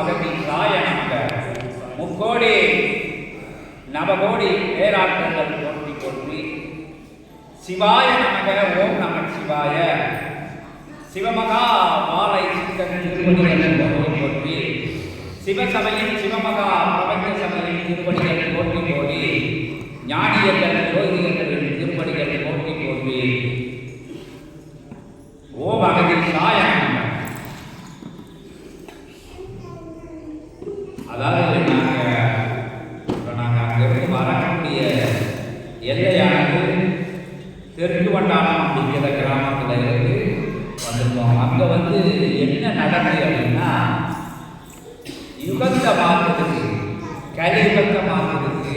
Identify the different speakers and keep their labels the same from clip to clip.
Speaker 1: அகத்தில் சாயனங்க முக்கோடி நவகோடி பேராட்டங்கள் போற்றி போற்றி சிவாய நமக ஓம் நம சிவாய. சிவமகா மாலை சித்தன் திருவடிகள் போற்றி போற்றி சிவசபையின் சிவமகா பிரபஞ்ச சபையின் திருவடிகள் போற்றி போடி ஞானியர்கள் ஜோதிகர்களின் திருவடிகள் போற்றி போற்றி யுகந்தமாக்குவதற்கு கலியுகந்தமாக்குவதற்கு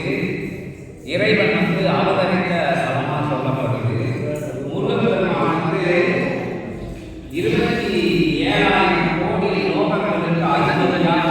Speaker 1: இறைவன் வந்து அவதரித்த சமமாக சொல்லப்படுது. முருகப்பெருமானது இருபத்தி ஏழாயிரம் கோடி லோகங்களுக்கு அதிபதியாக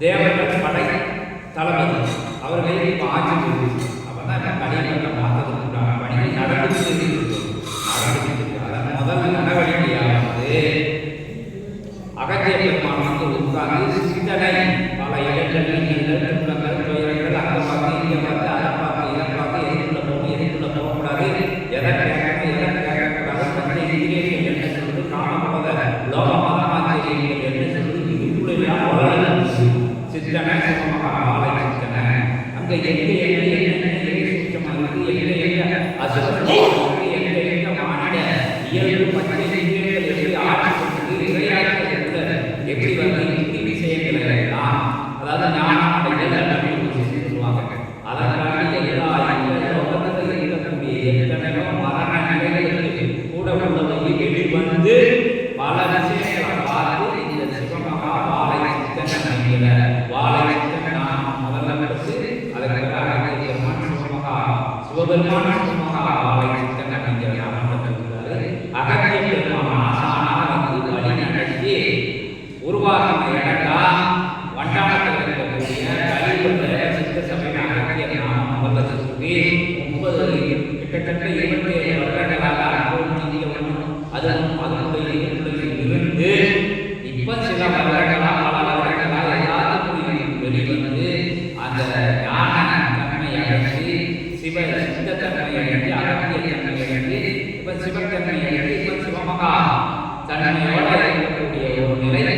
Speaker 1: தேவர்கள் படை தளபதி அவர்களே இப்போ ஆட்சி புரியுது அப்போ தான் என்ன கல்யாணத்தை பார்த்ததுக்கு பணியை நடந்துட்டு நடந்துட்டு அதான் முதல்ல நடவடிக்கையானது அகத்திய பெருமான் வந்து உட்கார்ந்து Tan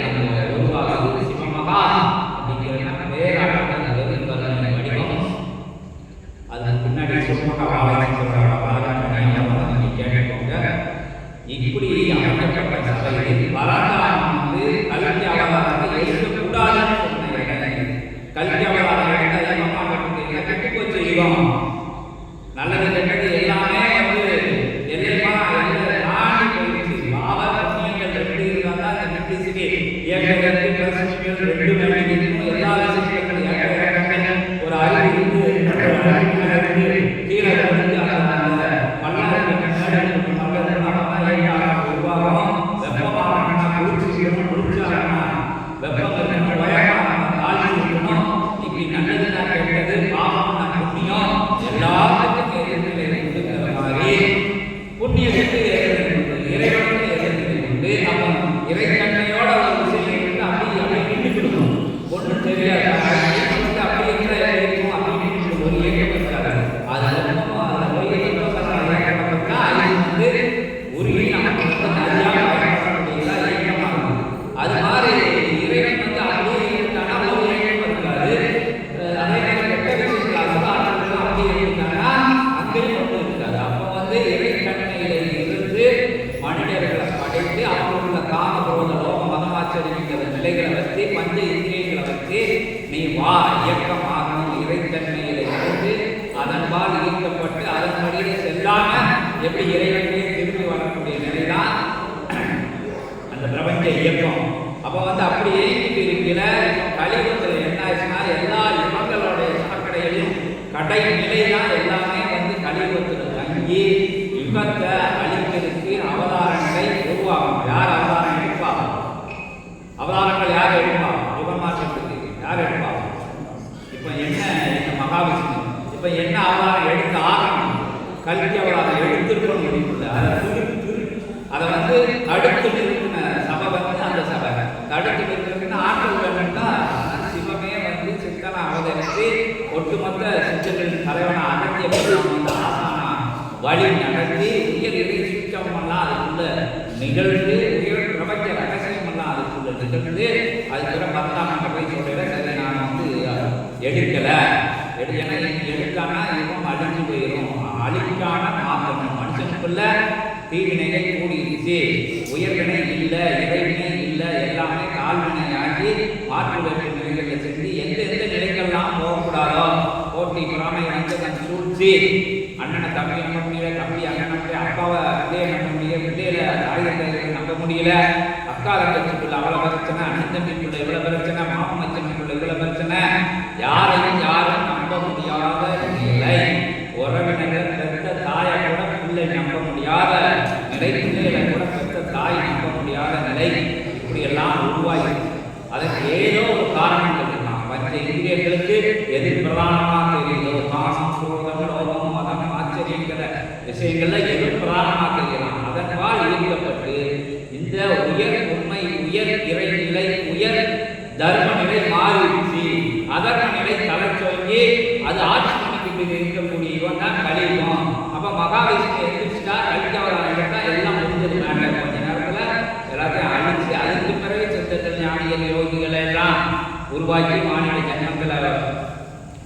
Speaker 1: எப்படி இறைவனையே திரும்பி வரக்கூடிய நிலைதான் அந்த பிரபஞ்ச இயக்கம். அப்ப வந்து அப்படி இயங்கிட்டு இருக்கிற கலியுகத்துல என்ன ஆச்சுன்னா எல்லா யுகங்களுடைய சாக்கடையிலும் கடை நிலை தான் எல்லாமே வந்து கலியுகத்துல தங்கி யுகத்தை அழிப்பதற்கு அவதாரங்களை உருவாகும் யார் அவதாரம் எடுப்பா அவதாரங்கள் யார் எடுப்பாங்க? யுகமாற்றத்துக்கு யார் எடுப்பா இப்ப என்ன இந்த மகாவிஷ்ணு? இப்ப என்ன அவதாரம் எடுத்து ஆகணும்? கல்வி அவதாரம் எடுத்து முடியல அதை திரு- திரு- அதை வந்து தடுத்து நிறுத்தின சபை வந்து அந்த சபை தடுத்து நிறுத்தின ஆற்றல் வேணும்னா சிவமே வந்து சித்தனை அவதரித்து ஒட்டுமொத்த சித்தர்களின் தலைவனை அகத்திய பெருமான் வந்து ஆசானா வழி நடத்தி உயர் இறை அதுக்குள்ள நிகழ்ந்து உயர் பிரபஞ்ச ரகசியமெல்லாம் அதுக்குள்ள நிகழ்ந்து அதுக்குள்ள பத்தாம் ஆண்டு போய் சொல்றேன் சரி நான் வந்து எடுக்கலை. எடு எனக்கு எடுக்கானா இவன் அழிஞ்சு போயிடும் அழிக்கான மாற்றணும் மனுஷனுக்குள்ள தீவினைகள் கூடிருச்சு. உயர்வினை இல்லை இறைவினை இல்லை எல்லாமே தாழ்வினை ஆகி மாற்று வேற்று நிலைகளில் சென்று எந்த எந்த நிலைகள்லாம் போகக்கூடாதோ போட்டி பொறாமை வஞ்சகம் சூழ்ச்சி. அண்ணனை தம்பி அண்ணன் தம்பி அண்ணன் அப்பாவை பிள்ளையில நம்ப முடியல. அக்கா தங்கச்சிக்குள்ள அவ்வளவு பிரச்சனை அண்ணன் தம்பிக்குள்ள இவ்வளவு பிரச்சனை மாமன் மச்சனுக்குள்ள இவ்வளவு பிரச்சனை. யாரையும் யாரும் நம்ப முடியாத நிலை. உறவினர்கள் பெற்ற தாயை கூட பிள்ளை நம்ப முடியாத நிலை பிள்ளைகளை கூட பெற்ற தாய் நம்ப முடியாத நிலை. இப்படி எல்லாம் உருவாகிடுச்சு அதற்கு ஏதோ ஒரு காரணம் இருக்கலாம் மற்ற இந்தியர்களுக்கு எது பிரதானமாக சித்தத்தில் யோகிகளை எல்லாம் உருவாக்கி மாநில ஜனங்களை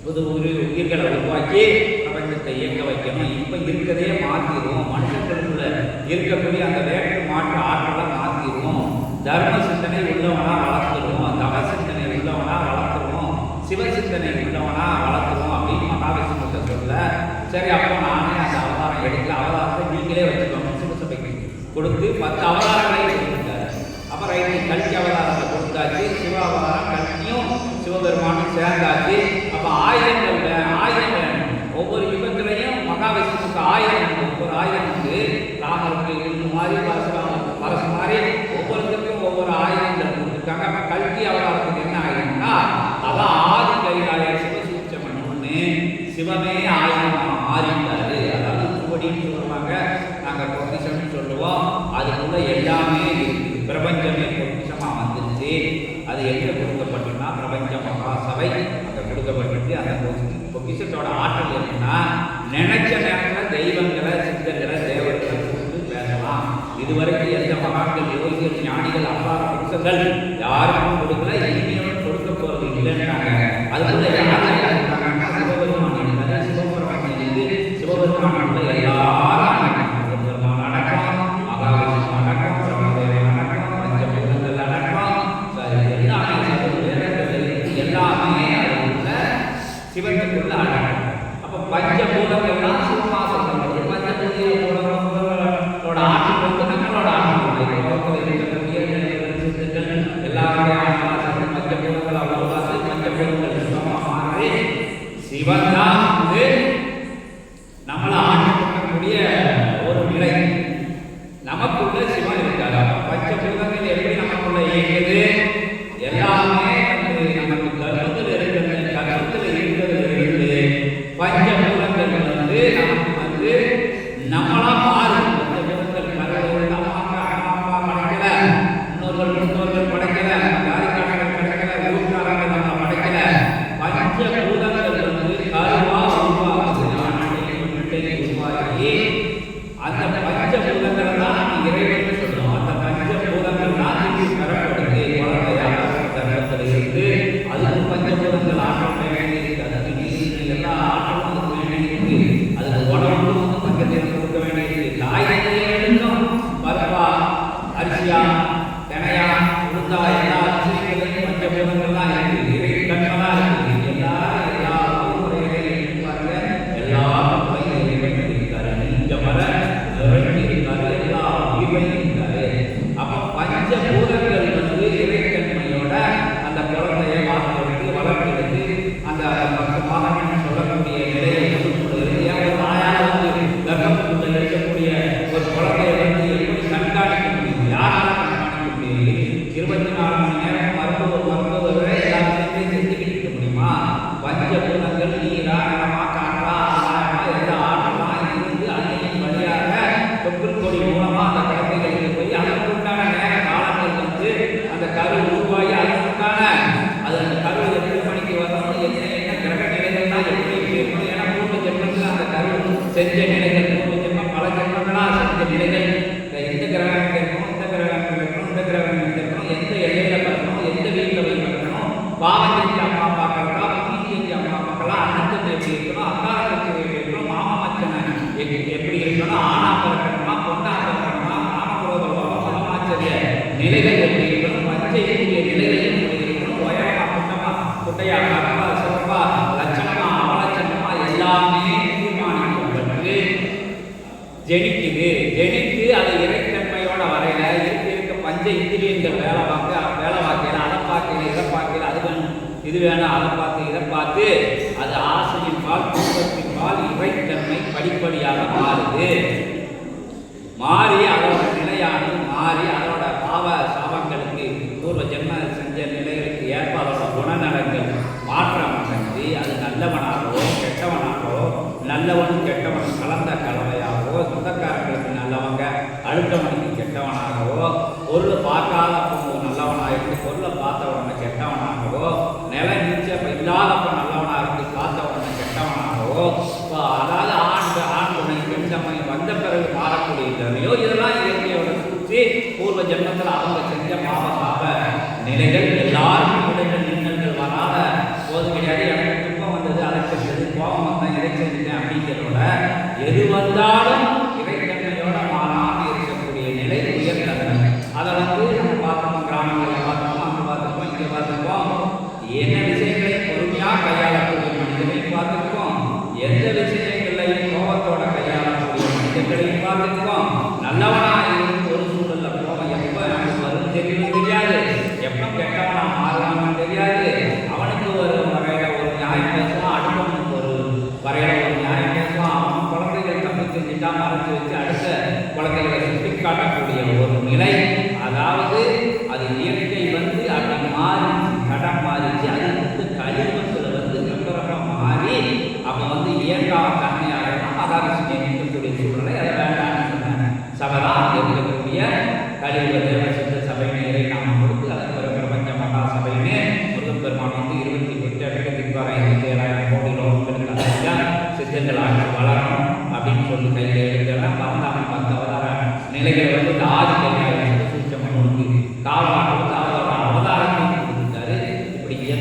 Speaker 1: புது உயிர் உயிர்களை உருவாக்கி பிரபஞ்சத்தை இயங்க வைக்கணும். இப்போ இருக்கிறதே மாற்றிடுவோம் மனுஷங்களுக்குள்ள இருக்கக்கூடிய அந்த வேற்று மாற்று ஆற்றலை மாற்றிடுவோம் தர்ம சிந்தனை உள்ளவனா வளர்த்துருவோம் தவ சிந்தனை உள்ளவனா வளர்த்துருவோம் சிவ சிந்தனை உள்ளவனா வளர்த்துருவோம் அப்படின்னு மகாவிஷ்ணுத்த சொல்ல சரி அப்போ நானே அந்த அவதாரம் எடுக்கல அவதாரத்தை நீங்களே வச்சுக்கோங்க. சிவசபைக்கு கொடுத்து பத்து அவதாரங்களை கொடுத்தாரு அப்புறம் ரைட்டு கல்கி அவதாரம் கொடுத்தாச்சு சிவாபாரம் கத்தியும் சிவபெருமானும் சேர்ந்தாச்சு. அப்போ ஆயுதங்கள் வே- ஆயுதம் ஒவ்வொரு யுகத்திலையும் மகாவிஷ்ணுக்கு ஆயுதம் உண்டு. ஒவ்வொரு ஆயுதம் உண்டு ராமருக்கு இருந்து மாதிரி பரசுராமருக்கு பரசு மாதிரி ஒவ்வொருத்தருக்கும் ஒவ்வொரு ஆயுதங்கள் கொடுத்துருக்காங்க. கல்வி கல்கி அவதாரத்துக்கு என்ன ஆயுதம்னா அதான் ஆதி கைலாய சிவசூச்சமன் ஒன்று சிவமே ஆயுதம் மாறிட்டாரு அதாவது சுவடின்னு சொல்லுவாங்க. நாங்கள் பொக்கிஷம்னு சொல்லுவோம். அதுக்குள்ள எல்லாமே இருக்குது பிரபஞ்சமே அது எங்கே கொடுக்கப்பட்டுன்னா பிரபஞ்ச மகாசபை அங்க கொடுக்கப்பட்டுச்சு அந்த பொக்கிஷத்தோட ஆற்றல் என்னன்னா நினைச்ச நேரத்தில் தெய்வங்களை சித்தர்களை தேவர்களை கூப்பிட்டு பேசலாம். இதுவரைக்கும் எந்த மகாக்கள் யோகிகள் ஞானிகள் அபார புருஷங்கள் யாருக்கும் கொடுக்கல இனிமேலும் கொடுக்க போறது இல்லைன்றாங்க அதுக்குள்ள Bob. இது வேணால் அதை பார்த்து இதை பார்த்து அது ஆசையின் பால் குடும்பத்தின் பால் இறைத்தன்மை படிப்படியாக மாறுது. மாறி அதோட நிலையானது மாறி அதோட பாவ சாபங்களுக்கு பூர்வ ஜென்ம செஞ்ச நிலைகளுக்கு ஏற்ப அதோட குணநலங்கள் மாற்றம் அடைந்து அது நல்லவனாகவோ கெட்டவனாகவோ நல்லவனும் கெட்டவனும் கலந்த கலவையாகவோ சொந்தக்காரர்களுக்கு நல்லவங்க அடுத்தவனுக்கு கெட்டவனாகவோ பொருள் பார்க்காத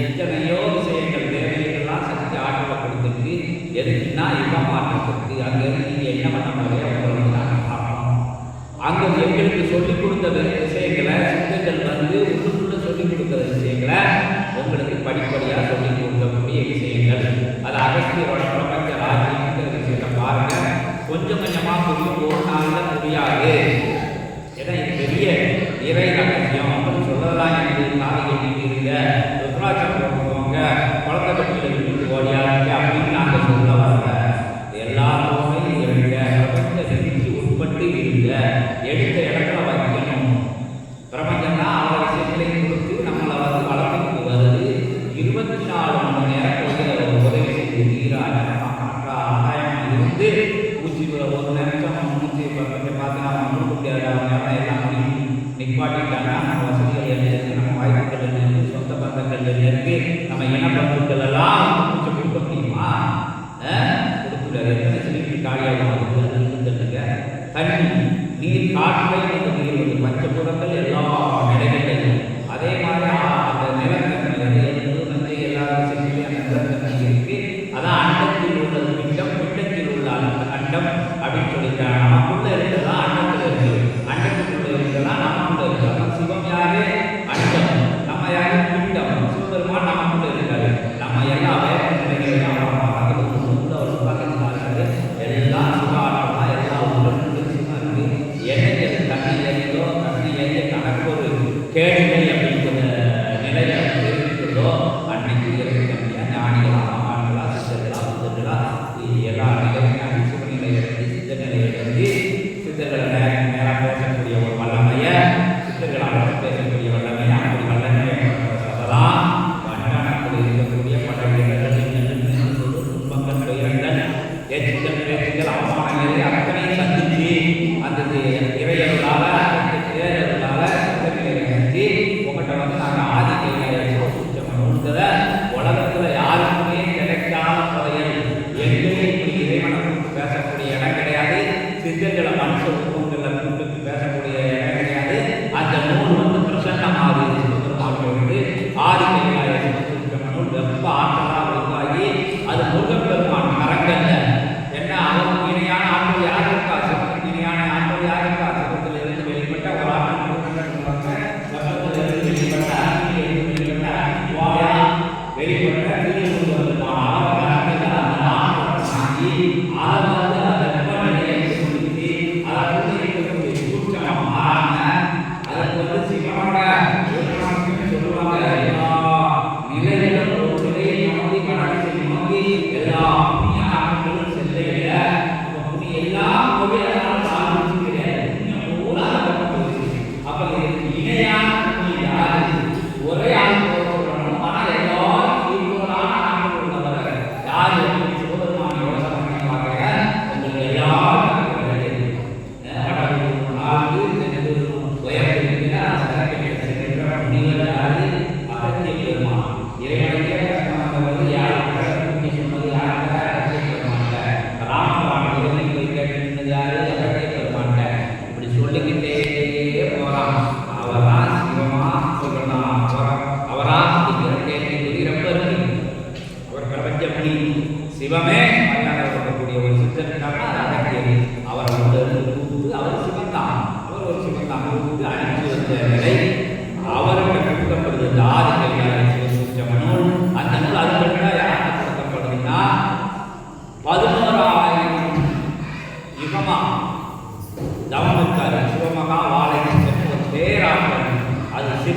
Speaker 1: எத்தனையோ விஷயங்கள் தேவையெல்லாம் சக்தி ஆற்றலை கொடுத்துருக்கு. எதுக்குன்னா இன்பம் மாற்றத்திற்கு. அங்கேருந்து நீங்கள் என்ன பண்ண முடியாது உங்களுக்கு நாங்கள் பார்க்கணும். அங்கே எங்களுக்கு சொல்லிக் கொடுத்த விஷயங்களை சிந்தங்கள் வந்து உள்ளுக்குள்ள சொல்லிக் கொடுக்குற விஷயங்களை உங்களுக்கு படிப்படியாக சொல்லிக் கொடுக்கக்கூடிய விஷயங்கள். அது அகஸ்தியரோட பிரபஞ்ச ராஜ்யங்கிற விஷயத்தை பாருங்கள் கொஞ்சம் கொஞ்சமாக புரியும். ஒரு நாளில் முடியாது ஊசி ஒரு நிமிஷம் ஊசி பக்கத்தை நம்ம முழுக்க முடியாது எல்லாம்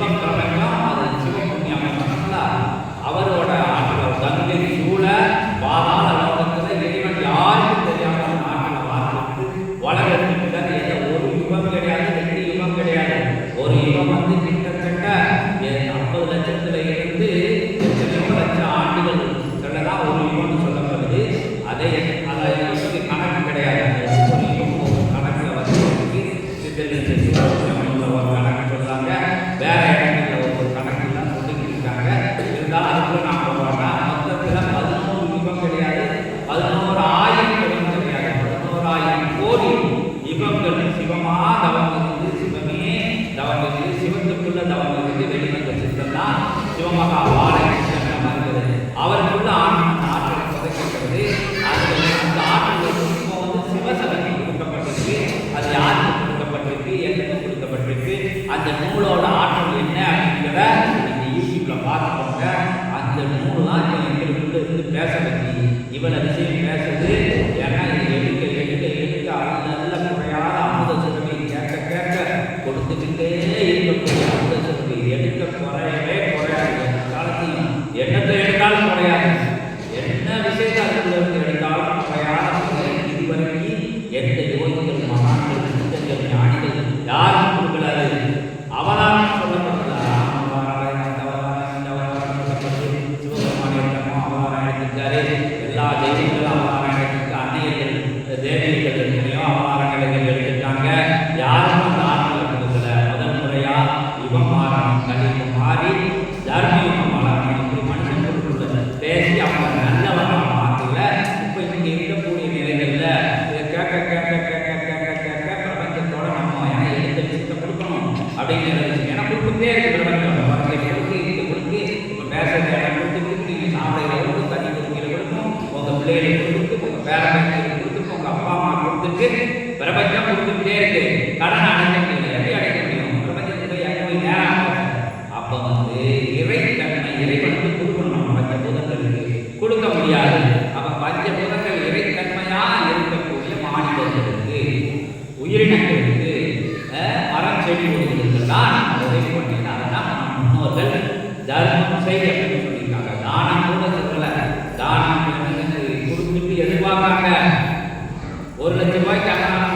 Speaker 1: Thank you. தர்மம் செய்ய அப்படின்னு சொல்லியிருக்காங்க தானம் கூட சொல்லல தானம் கொடுத்துட்டு எதிர்பார்க்காங்க ஒரு லட்சம் ரூபாய்க்கு அகமான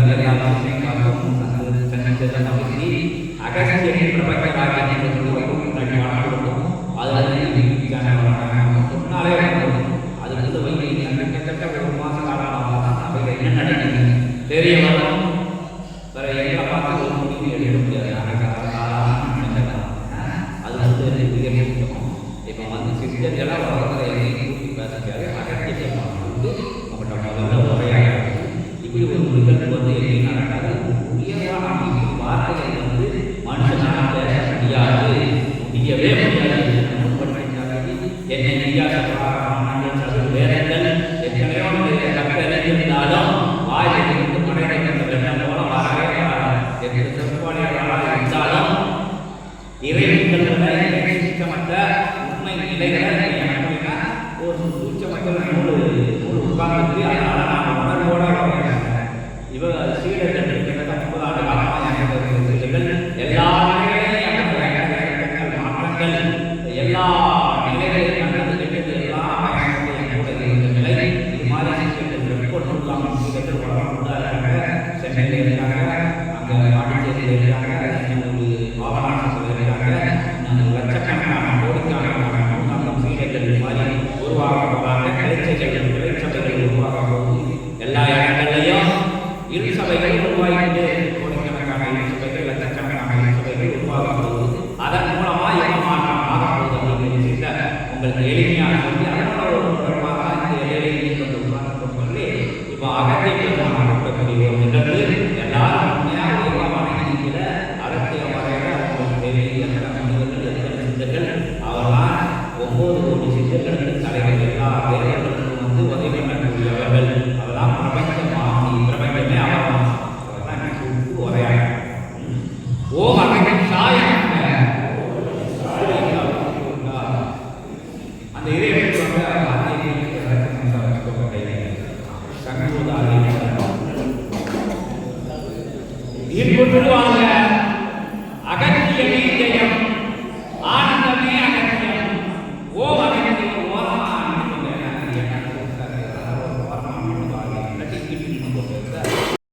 Speaker 1: dari alam yang kamu dan yang kita ini akan kan jadi perbaikan